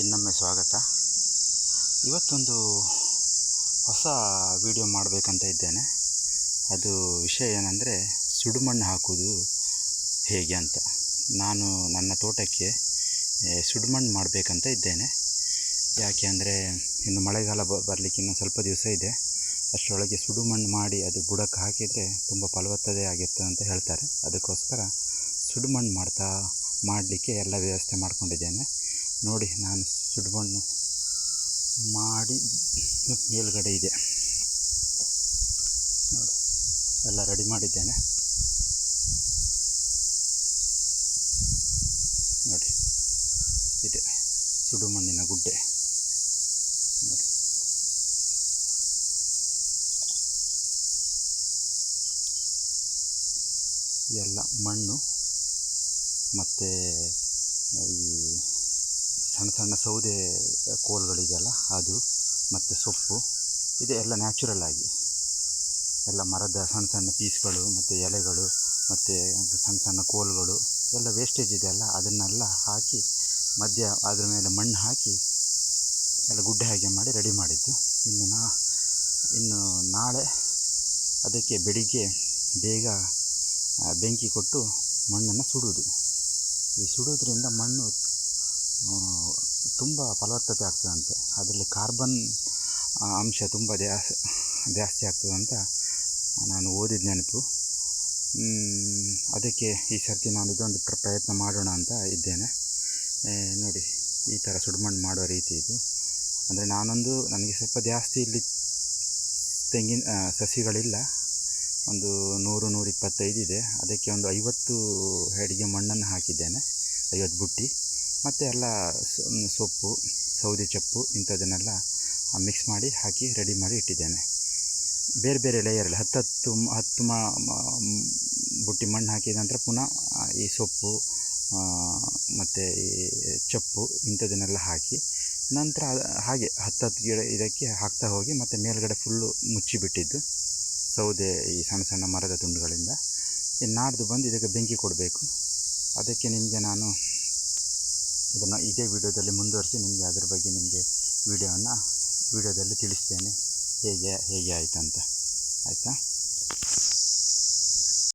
ಇನ್ನೊಮ್ಮೆ ಸ್ವಾಗತ. ಇವತ್ತೊಂದು ಹೊಸ ವಿಡಿಯೋ ಮಾಡಬೇಕಂತ ಇದ್ದೇನೆ. ಅದು ವಿಷಯ ಏನಂದರೆ ಸುಡುಮಣ್ಣು ಹಾಕೋದು ಹೇಗೆ ಅಂತ. ನಾನು ನನ್ನ ತೋಟಕ್ಕೆ ಸುಡುಮಣ್ಣು ಮಾಡಬೇಕಂತ ಇದ್ದೇನೆ. ಯಾಕೆ ಅಂದರೆ ಇನ್ನು ಮಳೆಗಾಲ ಬ, ಬರಲಿಕ್ಕೆ ಇನ್ನೂ ಸ್ವಲ್ಪ ದಿವಸ ಇದೆ. ಅಷ್ಟರೊಳಗೆ ಸುಡುಮಣ್ಣು ಮಾಡಿ ಅದು ಬುಡಕ್ಕೆ ಹಾಕಿದರೆ ತುಂಬ ಫಲವತ್ತತೆ ಆಗಿರ್ತದೆ ಅಂತ ಹೇಳ್ತಾರೆ. ಅದಕ್ಕೋಸ್ಕರ ಸುಡುಮಣ್ಣು ಮಾಡ್ತಾ, ಮಾಡಲಿಕ್ಕೆ ಎಲ್ಲ ವ್ಯವಸ್ಥೆ ಮಾಡ್ಕೊಂಡಿದ್ದೇನೆ. ನೋಡಿ ನಾನು ಸುಡುಮಣ್ಣು ಮಾಡಿ ಮೇಲುಗಡೆ ಇದೆ. ನೋಡಿ, ಎಲ್ಲ ರೆಡಿ ಮಾಡಿದ್ದೇನೆ. ನೋಡಿ, ಇದೆ ಸುಡುಮಣ್ಣಿನ ಗುಡ್ಡೆ. ನೋಡಿ. ಎಲ್ಲ ಮಣ್ಣು, ಮತ್ತು ಈ ಸಣ್ಣ ಸಣ್ಣ ಸೌದೆ ಕೋಲುಗಳಿದೆಯಲ್ಲ ಅದು ಮತ್ತು ಸೊಪ್ಪು, ಇದೆ ಎಲ್ಲ ನ್ಯಾಚುರಲ್ ಆಗಿ. ಎಲ್ಲ ಮರದ ಸಣ್ಣ ಸಣ್ಣ ಪೀಸ್ಗಳು ಮತ್ತು ಎಲೆಗಳು ಮತ್ತು ಸಣ್ಣ ಸಣ್ಣ ಕೋಲುಗಳು ಎಲ್ಲ ವೇಸ್ಟೇಜ್ ಇದೆಯಲ್ಲ ಅದನ್ನೆಲ್ಲ ಹಾಕಿ ಮಧ್ಯ ಅದ್ರ ಮೇಲೆ ಮಣ್ಣು ಹಾಕಿ ಎಲ್ಲ ಗುಡ್ಡೆ ಹಾಗೆ ಮಾಡಿ ರೆಡಿ ಮಾಡಿದ್ದು. ಇನ್ನು ನಾ, ಇನ್ನು ನಾಳೆ ಅದಕ್ಕೆ ಬೆಳಿಗ್ಗೆ ಬೇಗ ಬೆಂಕಿ ಕೊಟ್ಟು ಮಣ್ಣನ್ನು ಸುಡುವುದು. ಈ ಸುಡೋದ್ರಿಂದ ಮಣ್ಣು ತುಂಬ ಫಲವತ್ತತೆ ಆಗ್ತದಂತೆ. ಅದರಲ್ಲಿ ಕಾರ್ಬನ್ ಅಂಶ ತುಂಬ ಜಾಸ್, ಜಾಸ್ತಿ ಆಗ್ತದಂತ ನಾನು ಓದಿದ ನೆನಪು. ಅದಕ್ಕೆ ಈ ಸರ್ತಿ ನಾನು ಇದೊಂದು ಪ್ರ, ಪ್ರಯತ್ನ ಮಾಡೋಣ ಅಂತ ಇದ್ದೇನೆ. ನೋಡಿ, ಈ ಥರ ಸುಡುಮಣ್ಣು ಮಾಡೋ ರೀತಿ ಇದು. ಅಂದರೆ ನಾನೊಂದು, ನನಗೆ ಸ್ವಲ್ಪ ಜಾಸ್ತಿ ಇಲ್ಲಿ ತೆಂಗಿನ ಸಸಿಗಳಿಲ್ಲ. ಒಂದು ನೂರು, ನೂರಿಪ್ಪತ್ತೈದು ಇದೆ. ಅದಕ್ಕೆ ಒಂದು ಐವತ್ತು ಹೆಡ್ಗೆ ಮಣ್ಣನ್ನು ಹಾಕಿದ್ದೇನೆ. ಐವತ್ತು ಬುಟ್ಟಿ. ಮತ್ತು ಎಲ್ಲ ಸೊಪ್ಪು, ಸೌದೆ ಚಪ್ಪು ಇಂಥದ್ದನ್ನೆಲ್ಲ ಮಿಕ್ಸ್ ಮಾಡಿ ಹಾಕಿ ರೆಡಿ ಮಾಡಿ ಇಟ್ಟಿದ್ದೇನೆ. ಬೇರೆ ಬೇರೆ ಲೇಯರಲ್ಲಿ ಹತ್ತತ್ತು, ಹತ್ತು ಬುಟ್ಟಿ ಮಣ್ಣು ಹಾಕಿದ ನಂತರ ಪುನಃ ಈ ಸೊಪ್ಪು ಮತ್ತು ಈ ಚಪ್ಪು ಇಂಥದ್ದನ್ನೆಲ್ಲ ಹಾಕಿ ನಂತರ ಹಾಗೆ ಹತ್ತತ್ತು ಗಿಡ ಇದಕ್ಕೆ ಹಾಕ್ತಾ ಹೋಗಿ ಮತ್ತು ಮೇಲುಗಡೆ ಫುಲ್ಲು ಮುಚ್ಚಿಬಿಟ್ಟಿದ್ದು ಸೌದೆ, ಈ ಸಣ್ಣ ಸಣ್ಣ ಮರದ ತುಂಡುಗಳಿಂದ. ನಾಡ್ದು ಬಂದು ಇದಕ್ಕೆ ಬೆಂಕಿ ಕೊಡಬೇಕು. ಅದಕ್ಕೆ ನಿಮಗೆ ನಾನು ಇದನ್ನು ಇದೇ ವಿಡಿಯೋದಲ್ಲಿ ಮುಂದುವರಿಸಿ ನಿಮಗೆ ಅದ್ರ ಬಗ್ಗೆ ನಿಮಗೆ ವಿಡಿಯೋವನ್ನು ವಿಡಿಯೋದಲ್ಲಿ ತಿಳಿಸ್ತೇನೆ. ಹೇಗೆ ಹೇಗೆ ಆಯಿತು ಅಂತ ಆಯಿತಾ?